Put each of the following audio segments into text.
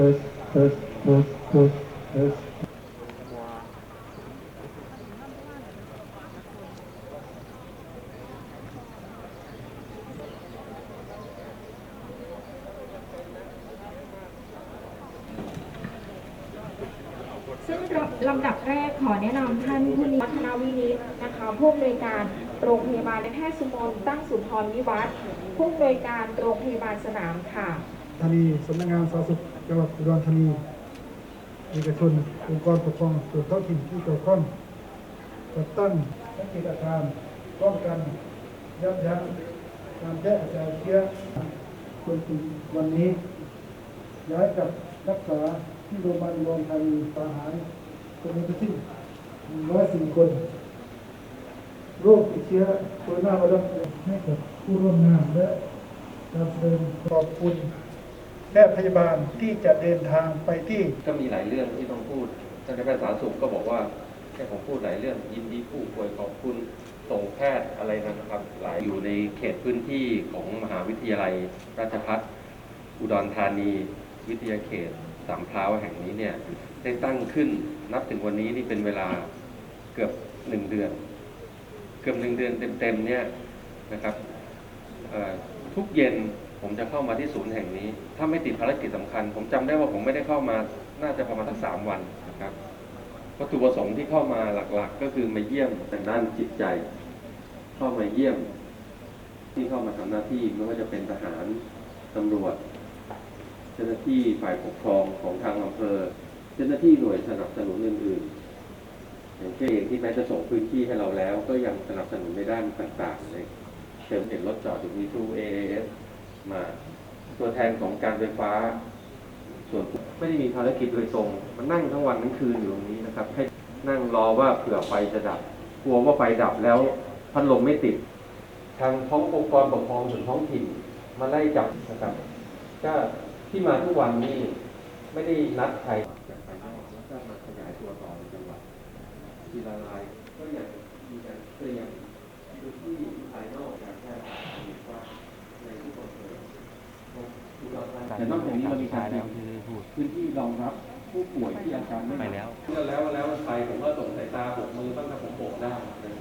test test test test test ซึ่งลำดับแรกขอแนะนำท่านผู้นี้วัฒนาวินิตนะคะผู้อำนวยการโรงพยาบาลในแพทย์สุมนตั้งสุนทรวิวัฒน์ผู้อำนวยการโรงพยาบาลสนามค่ะ ธานีสำนักงานสาธารณสุข จังหวัดอุดรธานีเอกชนองค์กรปกครองส่วนท้องถิ่นที่เกี่ยวข้องจัดตั้งสังเกตอาการป้องกันยับยั้งการแพร่กระจายเชื้อจนถึงวันนี้ ย้ายกับรักษาที่โรงพยาบาลอุดรธานีสาหายคนทั้งสิ้น104คนโรคติดเชื้อโคโรนาไวรัสให้กับผู้ร่วมงานและการแสดงขอบคุณ แพทย์พยาบาลที่จะเดินทางไปที่ก็มีหลายเรื่องที่ต้องพูดท่านนายแพทย์สาธารณสุขก็บอกว่าแค่ผมพูดหลายเรื่องยินดีผู้ป่วยขอบคุณส่งแพทย์อะไรนะครับหลายอยู่ในเขตพื้นที่ของมหาวิทยาลัยราชภัฏอุดรธานี วิทยาเขตสามพร้าวแห่งนี้เนี่ยได้ตั้งขึ้นนับถึงวันนี้นี่เป็นเวลาเกือบหนึ่งเดือน เกือบหนึ่งเดือนเต็มๆเนี่ยนะครับทุกเย็น ผมจะเข้ามาที่ศูนย์แห่งนี้ ถ้าไม่ติดภารกิจสำคัญ ผมจำได้ว่าผมไม่ได้เข้ามาน่าจะประมาณสักสามวันนะครับวัตถุประสงค์ที่เข้ามาหลักๆ ก็คือมาเยี่ยมทางด้านจิตใจ เข้ามาเยี่ยม ที่เข้ามาทำหน้าที่ไม่ว่าจะเป็นทหารตำรวจ เจ้าหน้าที่ฝ่ายปกครองของทางอำเภอ เจ้าหน้าที่หน่วยสนับสนุนอื่นๆ อย่างเช่นที่แม้จะส่งพื้นที่ให้เราแล้ว ก็ยังสนับสนุนในด้านต่างๆเลยเช่นเห็นรถจอดอยู่มีทู AAS มาตัวแทนของการไฟฟ้า ส่วนไม่ได้มีภารกิจโดยตรงมันนั่งทั้งวันทั้งคืนอยู่ตรงนี้นะครับให้นั่งรอว่าเผื่อไฟจะดับ กลัวว่าไฟดับแล้วพัดลมไม่ติด ทางท้ององค์กรปกครองส่วนท้องถิ่นมาไล่จับนะครับก็ที่มาทุกวันนี้ไม่ได้นัดใครจากภายนอกแล้วก็มาขยายตัวต่อในจังหวัดทีละรายก็ยังมีการเตรียมพื้นที่ภายนอกการแพร่ระบาดว่าในทุกอำเภอ แต่นอกจากนี้เรามีการเตรียมพื้นที่รองรับผู้ป่วยที่อาการไม่หนักไปแล้วแล้วแล้วไปผมก็ส่งสายตาโบกมือบ้างถ้าผมโบกได้นะ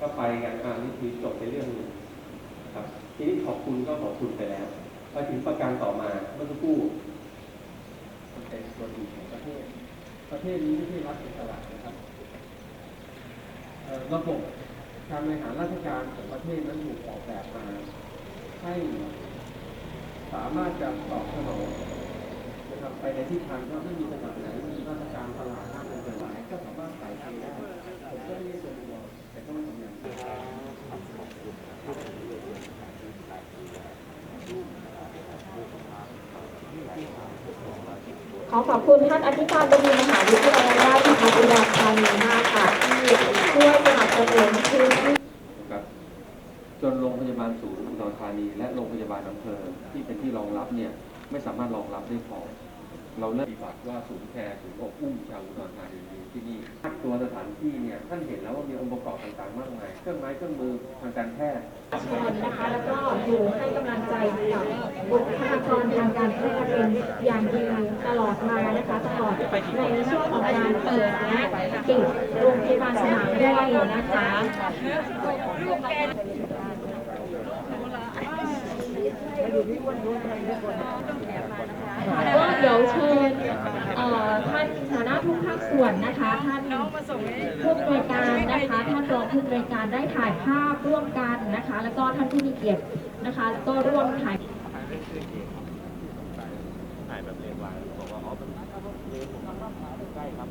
ก็ไปกันอ่านี่คือจบในเรื่องหนึงครับ ทีนี้ขอบคุณก็ขอบคุณไปแล้วไปถึงประการต่อมาเมื่อสักครู่เป็นส่วนหนึ่งของประเทศ ประเทศนี้ไม่ใช่รัฐอิสระนะครับเอ่อระบบการบริหารราชการของประเทศนั้นถูกออกแบบมาให้ สามารถจะตอบสนองนะครับไปในทิศทางว่ไม่มีจังหวัดไหนมีราชการตลาดหน้าเป็นหลายก็สามารถใส่ใจได้ผมก็ไม่ได้ส่วนตัวแต่ก็ไม่ทำงานขอขอบคุณท่านอธิการบดีมหาวิทยาลัยราชภัฏอุดรธานีมากค่ะที่ช่วยสนับสนุนพื้นที่จนโรงพยาบาลศูนย์อุดรธานีและโรงพยาบาลอำเภอ ที่เป็นที่รองรับเนี่ยไม่สามารถรองรับได้พอ เราเริ่มปฏิบัติว่าศูนย์แคร์ศูนย์อบอุ้มชาวอุดรธานีอยู่ที่นี่ตัวสถานที่เนี่ยท่านเห็นแล้วว่ามีองค์ประกอบต่างๆมากมาย เครื่องไม้เครื่องมือทางการแพทย์ชนนะคะแล้วก็อยู่ให้กำลังใจกับบุคลากรทางการแพทย์เป็นอย่างดีตลอดมานะคะตลอดในช่วงของการเปิดและปิดโรงพยาบาลสนามด้วยนะคะ ก็เดี๋ยวเชิญท่านหัวหน้าทุกภาคส่วนนะคะ ท่านผู้อำนวยการนะคะท่านรองผู้อำนวยการได้ถ่ายภาพร่วมกันนะคะ แล้วก็ท่านผู้มีเกียรตินะคะก็ร่วมถ่ายถ่ายแบบเลนวายบอกว่าอ๋อมันเลนผมใกล้ครับ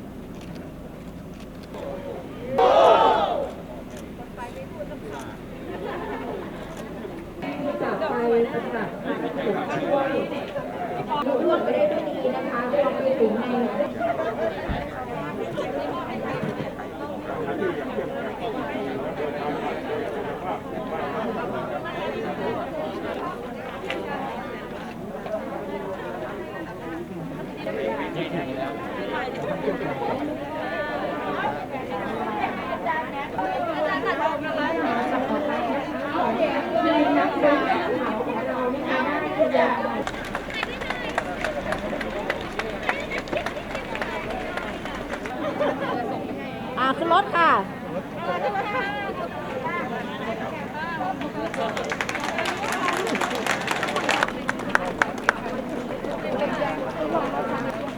อ่าขึ้นรถค่ะ Thank you.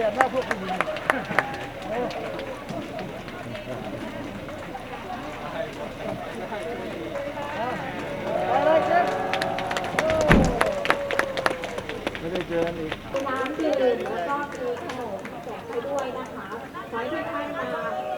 ดดหน้าพวกคุณไม่ได้เจอกันอีกน้ำดื่มแล้วก็มีขนมแจกไปด้วยนะคะขอให้ทุกท่านมา